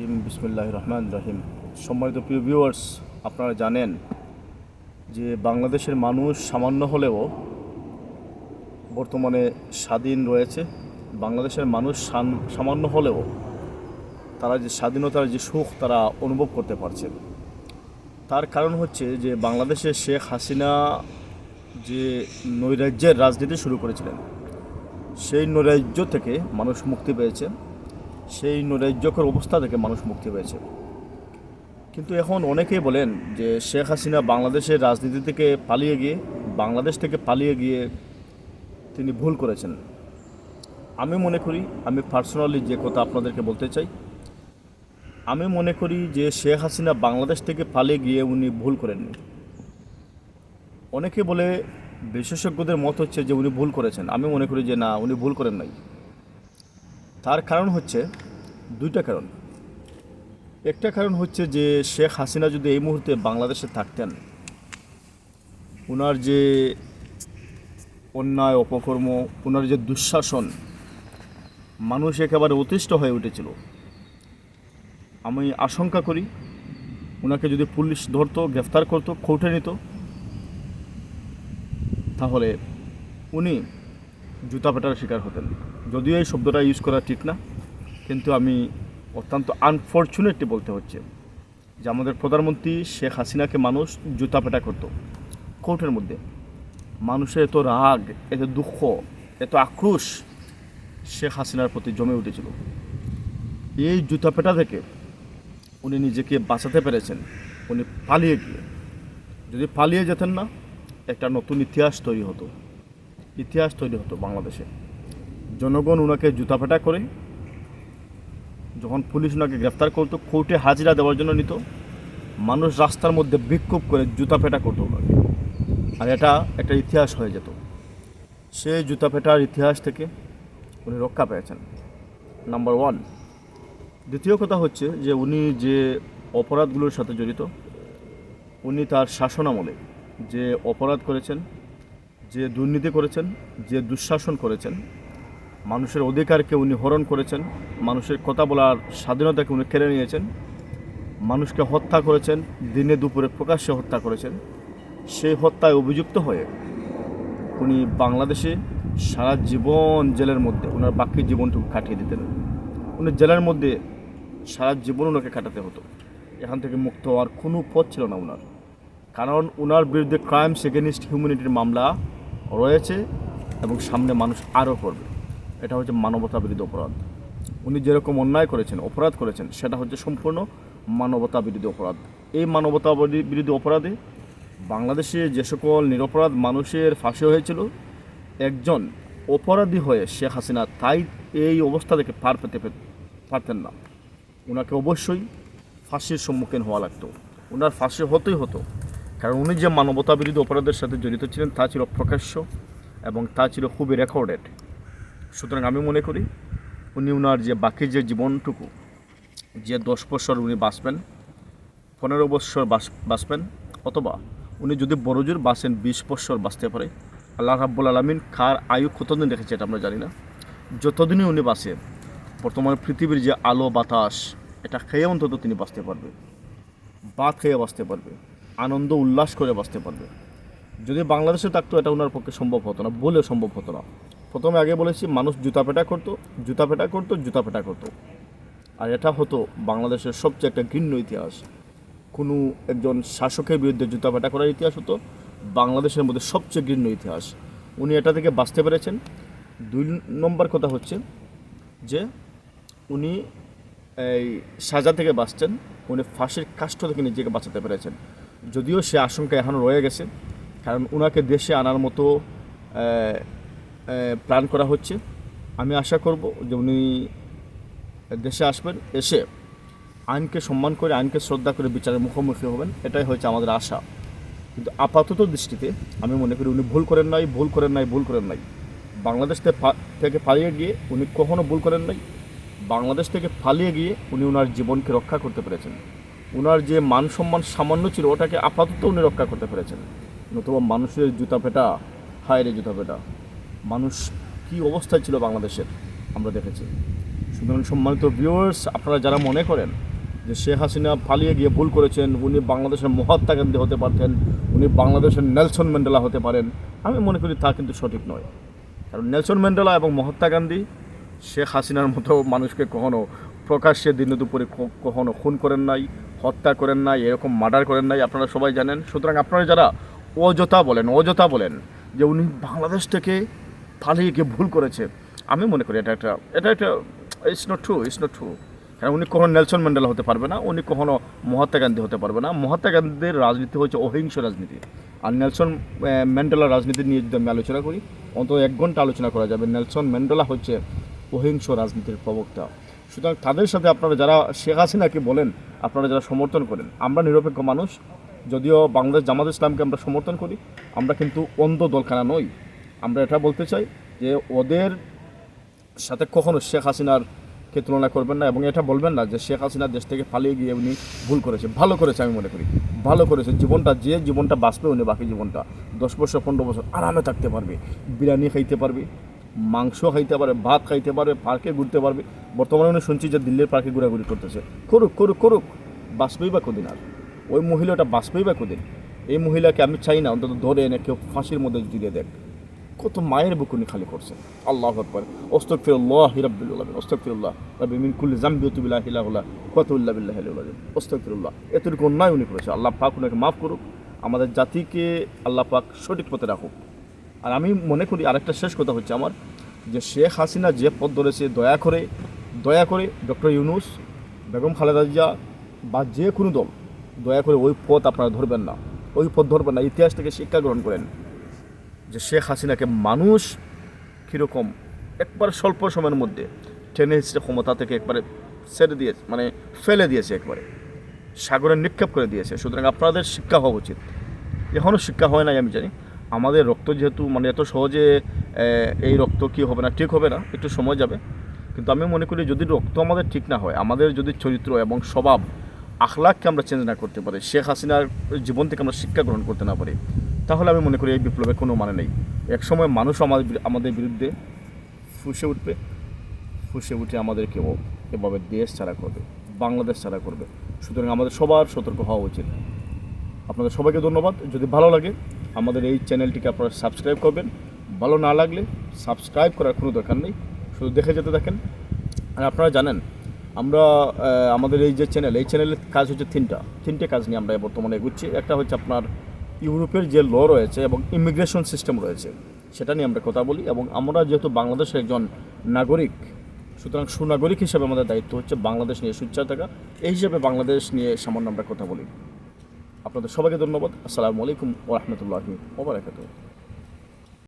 Gym বিসমুল্লাহ রহমান রহিম। সম্মানিত প্রিয় ভিউয়ার্স আপনারা জানেন যে বাংলাদেশের মানুষ সামান্য হলেও বর্তমানে স্বাধীন রয়েছে। বাংলাদেশের মানুষ সামান্য হলেও তারা যে স্বাধীনতার যে সুখ তারা অনুভব করতে পারছে। তার কারণ হচ্ছে যে বাংলাদেশে শেখ হাসিনা যে নৈরাজ্যের রাজনীতি শুরু করেছিলেন, সেই নৈরাজ্য থেকে মানুষ মুক্তি পেয়েছে। সেই নৈরাজ্যকর অবস্থা থেকে মানুষ মুক্তি পেয়েছে। কিন্তু এখন অনেকেই বলেন যে শেখ হাসিনা বাংলাদেশের রাজনীতি থেকে পালিয়ে গিয়ে, বাংলাদেশ থেকে পালিয়ে গিয়ে তিনি ভুল করেছেন। আমি মনে করি, আমি পার্সোনালি যে কথা আপনাদেরকে বলতে চাই, আমি মনে করি যে শেখ হাসিনা বাংলাদেশ থেকে পালিয়ে গিয়ে উনি ভুল করেননি। অনেকে বলে বিশেষজ্ঞদের মত হচ্ছে যে উনি ভুল করেছেন। আমি মনে করি যে না, উনি ভুল করেন নাই। তার কারণ হচ্ছে দুইটা কারণ। একটা কারণ হচ্ছে যে শেখ হাসিনা যদি এই মুহূর্তে বাংলাদেশে থাকতেন ওনার যে অন্যায়, অপকর্ম ওনার যে দুঃশাসন, মানুষ একেবারে অতিষ্ঠ হয়ে উঠেছিল। আমি আশঙ্কা করি ওনাকে যদি পুলিশ ধরতো, গ্রেফতার করতো, কোর্টে নিত, তাহলে উনি জুতা পেটার শিকার হতেন। যদিও এই শব্দটা ইউজ করা ঠিক না, কিন্তু আমি অত্যন্ত আনফর্চুনেটলি বলতে হচ্ছে যে আমাদের প্রধানমন্ত্রী শেখ হাসিনাকে মানুষ জুতা পেটা করতো কোর্টের মধ্যে। মানুষের এত রাগ, এত দুঃখ, এত আক্রোশ শেখ হাসিনার প্রতি জমে উঠেছিল। এই জুতা পেটা থেকে উনি নিজেকে বাঁচাতে পেরেছেন, উনি পালিয়ে গিয়ে। যদি পালিয়ে যেতেন না, একটা নতুন ইতিহাস তৈরি হতো। ইতিহাস তৈরি হতো বাংলাদেশে। জনগণ ওনাকে জুতাপেটা করে, যখন পুলিশ ওনাকে গ্রেফতার করতো, কোর্টে হাজিরা দেওয়ার জন্য নিত, মানুষ রাস্তার মধ্যে বিক্ষোভ করে জুতাপেটা করতো ওনাকে। আর এটা একটা ইতিহাস হয়ে যেত। সেই জুতাপেটার ইতিহাস থেকে উনি রক্ষা পেয়েছেন। Number one. দ্বিতীয় কথা হচ্ছে যে উনি যে অপরাধগুলোর সাথে জড়িত, উনি তার শাসনামলে যে অপরাধ করেছেন, যে দুর্নীতি করেছেন, যে দুঃশাসন করেছেন মানুষের অধিকারকে উনি হরণ করেছেন, মানুষের কথা বলার স্বাধীনতাকে উনি কেড়ে নিয়েছেন, মানুষকে হত্যা করেছেন, দিনে দুপুরে প্রকাশ্যে হত্যা করেছেন। সেই হত্যায় অভিযুক্ত হয়ে উনি বাংলাদেশে সারা জীবন জেলের মধ্যে ওনার বাকি জীবনটুকু কাটিয়ে দিতেন। উনি জেলের মধ্যে সারা জীবন ওনাকে কাটাতে হতো। এখান থেকে মুক্ত হওয়ার কোনো পথ ছিল না ওনার কারণ ওনার বিরুদ্ধে ক্রাইমস এগেনিস্ট হিউম্যানিটির মামলা রয়েছে এবং সামনে মানুষ আরও করবে। এটা হচ্ছে মানবতা বিরোধী অপরাধ। উনি যেরকম অন্যায় করেছেন, অপরাধ করেছেন, সেটা হচ্ছে সম্পূর্ণ মানবতা বিরোধী অপরাধ। এই মানবতা বিরোধী- অপরাধে বাংলাদেশে যে সকল নিরপরাধ মানুষের ফাঁসি হয়েছিল, একজন অপরাধী হয়ে শেখ হাসিনা তাই এই অবস্থা থেকে পার পেতে পারতেন না। ওনাকে অবশ্যই ফাঁসির সম্মুখীন হওয়া লাগতো। ওনার ফাঁসি হতেই হতো। কারণ উনি যে মানবতা বিরোধী অপরাধের সাথে জড়িত ছিলেন, তা ছিল প্রকাশ্য এবং তা ছিল খুবই রেকর্ডেড সুতরাং আমি মনে করি উনি ওনার যে বাকি যে জীবনটুকু, যে দশ বছর উনি বাঁচবেন, পনেরো বছর বাঁচ- বাঁচবেন, অথবা উনি যদি বড়জোর বাঁচেন, বিশ বছর বাঁচতে পারে, আল্লাহ রাব্বুল আলমিন কার আয়ু কতদিন রেখেছে এটা আমরা জানি না। যতদিনই উনি বাঁচে, বর্তমানে পৃথিবীর যে আলো, বাতাস, এটা খেয়ে অন্তত তিনি বাঁচতে পারবে। ভাত খেয়ে বাঁচতে পারবে, আনন্দ, উল্লাস করে বাঁচতে পারবে। যদি বাংলাদেশে থাকতো, এটা ওনার পক্ষে সম্ভব হতো না বলে সম্ভব হতো না। প্রথমে আগে বলেছি, মানুষ জুতা পেটা করতো, জুতা পেটা করতো, জুতা পেটা করতো। আর এটা হতো বাংলাদেশের সবচেয়ে একটা ঘৃণ্য ইতিহাস। কোনো একজন শাসকের বিরুদ্ধে জুতা পেটা করার ইতিহাস হতো, বাংলাদেশের মধ্যে সবচেয়ে ঘৃণ্য ইতিহাস। উনি এটা থেকে বাঁচতে পেরেছেন। দুই নম্বর কথা হচ্ছে যে, উনি এই সাজা থেকে বাঁচছেন উনি ফাঁসির কাষ্ঠ থেকে নিজেকে বাঁচাতে পেরেছেন। যদিও সে আশঙ্কা এখনও রয়ে গেছে, কারণ ওনাকে দেশে আনার মতো প্ল্যান করা হচ্ছে। আমি আশা করব যে উনি দেশে আসবেন, এসে আইনকে সম্মান করে, আইনকে শ্রদ্ধা করে বিচারের মুখোমুখি হবেন, এটাই হচ্ছে আমাদের আশা। কিন্তু আপাতত দৃষ্টিতে আমি মনে করি উনি ভুল করেন নাই, ভুল করেন নাই, ভুল করেন নাই। বাংলাদেশ থেকে পালিয়ে গিয়ে উনি কখনো ভুল করেন নাই। বাংলাদেশ থেকে পালিয়ে গিয়ে উনি ওনার জীবনকে রক্ষা করতে পেরেছেন। ওনার যে মান সম্মান সামান্য ছিল, ওটাকে আপাতত উনি রক্ষা করতে পেরেছেন। নতুবা মানুষের জুতা পেটা হায় রে জুতা পেটা মানুষ কী অবস্থায় ছিল বাংলাদেশের, আমরা দেখেছি। সুতরাং সম্মানিত ভিউয়ার্স আপনারা যারা মনে করেন যে শেখ হাসিনা পালিয়ে গিয়ে ভুল করেছেন, উনি বাংলাদেশের মহাত্মা গান্ধী হতে পারতেন, উনি বাংলাদেশের নেলসন ম্যান্ডেলা হতে পারেন, আমি মনে করি তা কিন্তু সঠিক নয়। কারণ নেলসন ম্যান্ডেলা এবং মহাত্মা গান্ধী শেখ হাসিনার মতো মানুষকে কখনো প্রকাশ্যে দিনে দুপুরে ক- কখনো খুন করেন নাই, হত্যা করেন নাই, এরকম মার্ডার করেন নাই, আপনারা সবাই জানেন। সুতরাং আপনারা যারা অযথা বলেন অযথা বলেন যে উনি বাংলাদেশ থেকে পালিয়ে গিয়ে ভুল করেছে। আমি মনে করি এটা একটা এটা একটা it's not true it's not true কারণ উনি কখনো নেলসন ম্যান্ডেলা হতে পারবে না, উনি কখনো মহাত্মা গান্ধী হতে পারবে না। মহাত্মা গান্ধীর রাজনীতি হচ্ছে অহিংস রাজনীতি। আর নেলসন ম্যান্ডেলার রাজনীতি নিয়ে যদি আমি আলোচনা করি, অন্তত এক ঘণ্টা আলোচনা করা যাবে। নেলসন ম্যান্ডেলা হচ্ছে অহিংস রাজনীতির প্রবক্তা। সুতরাং তাদের সাথে আপনারা যারা শেখ হাসিনাকে বলেন, আপনারা যারা সমর্থন করেন, আমরা নিরপেক্ষ মানুষ, যদিও বাংলাদেশ জামাত ইসলামকে আমরা সমর্থন করি, আমরা কিন্তু অন্ধ দলখানা নই। আমরা এটা বলতে চাই যে ওদের সাথে কখনো শেখ হাসিনার কে তুলনা করবেন না এবং এটা বলবেন না যে শেখ হাসিনা দেশ থেকে পালিয়ে গিয়ে উনি ভুল করেছে। ভালো করেছে আমি মনে করি। ভালো করেছে। জীবনটা যে জীবনটা বাঁচবে উনি বাকি জীবনটা। দশ বছর, পনেরো বছর আরামে থাকতে পারবে। বিরিয়ানি খাইতে পারবে, মাংস খাইতে পারে ভাত খাইতে পারবে পার্কে ঘুরতে পারবে। বর্তমানে উনি শুনছি যে দিল্লির পার্কে ঘোরাঘুরি করতেছে। করুক করুক করুক, বাঁচবেই বা কদিন আর। ওই মহিলাটা বাঁচবেই বা কদিন? এই মহিলাকে আমি চাই না, অন্তত ধরে এনে কেউ ফাঁসির মধ্যে জুড়িয়ে দেখ কত মায়ের বুকুনি খালি করছে আল্লাহ আকবর। ওস্তক ফিরুল্লাহ হিরাবিল্লাহ ওস্তক ফিরুল্লাহ রবি মিন কুল্লি জাম্বি তুবিল্লাহ হিলাহুল্লাহ কত উল্লাহ বিল্লাহ ওস্তক ফিরুল্লাহ এতটুকু অন্যায় উনি করেছে। আল্লাহ পাক উনাকে মাফ করুক। আমাদের জাতিকে আল্লাহ পাক সঠিক পথে রাখুক। আর আমি মনে করি আরেকটা শেষ কথা হচ্ছে আমার, যে শেখ হাসিনা যে পথ ধরেছে, দয়া করে দয়া করে ডক্টর ইউনুস, বেগম খালেদা জিয়া বা যে কোনো দল, দয়া করে ওই পথ আপনারা ধরবেন না। ওই পথ ধরবেন না। ইতিহাস থেকে শিক্ষা গ্রহণ করেন। যে শেখ হাসিনাকে মানুষ কীরকম একবার স্বল্প সময়ের মধ্যে টেনে হিসেবে ক্ষমতা থেকে একবারে ছেড়ে দিয়েছে মানে ফেলে দিয়েছে একবারে। সাগরে নিক্ষেপ করে দিয়েছে। সুতরাং আপনাদের শিক্ষা হওয়া উচিত। এখনও শিক্ষা হয় নাই, আমি জানি। আমাদের রক্ত যেহেতু মানে এত সহজে এই রক্ত কি হবে না, ঠিক হবে না, একটু সময় যাবে। কিন্তু আমি মনে করি যদি রক্ত আমাদের ঠিক না হয়, আমাদের যদি চরিত্র এবং স্বভাব আখলাককে আমরা চেঞ্জ না করতে পারি, শেখ হাসিনার জীবন থেকে আমরা শিক্ষা গ্রহণ করতে না পারি তাহলে আমি মনে করি এই বিপ্লবের কোনো মানে নেই। একসময় মানুষ আমাদের আমাদের বিরুদ্ধে ফুসে উঠবে, ফুসে উঠে আমাদেরকেও এভাবে দেশ ছাড়া করবে, বাংলাদেশ ছাড়া করবে। সুতরাং আমাদের সবার সতর্ক হওয়া উচিত। আপনাদের সবাইকে ধন্যবাদ। যদি ভালো লাগে, আমাদের এই চ্যানেলটিকে আপনারা সাবস্ক্রাইব করবেন। ভালো না লাগলে সাবস্ক্রাইব করার কোনো দরকার নেই। শুধু দেখে যেতে দেখেন আর আপনারা জানেন, আমরা আমাদের এই যে চ্যানেল, এই চ্যানেলের কাজ হচ্ছে তিনটা। তিনটে কাজ নিয়ে আমরা বর্তমানে এগুচ্ছি। একটা হচ্ছে আপনার ইউরোপের যে ল রয়েছে এবং ইমিগ্রেশন সিস্টেম রয়েছে, সেটা নিয়ে আমরা কথা বলি এবং আমরা যেহেতু বাংলাদেশের একজন নাগরিক, সুতরাং সুনাগরিক হিসাবে আমাদের দায়িত্ব হচ্ছে বাংলাদেশ নিয়ে সুচ্ছা থাকা। এই হিসাবে বাংলাদেশ নিয়ে সামান্য আমরা কথা বলি। আপনাদের সবাইকে ধন্যবাদ। আসসালামু আলাইকুম ওরহমতুল্লাহি ওবরাকাতুহ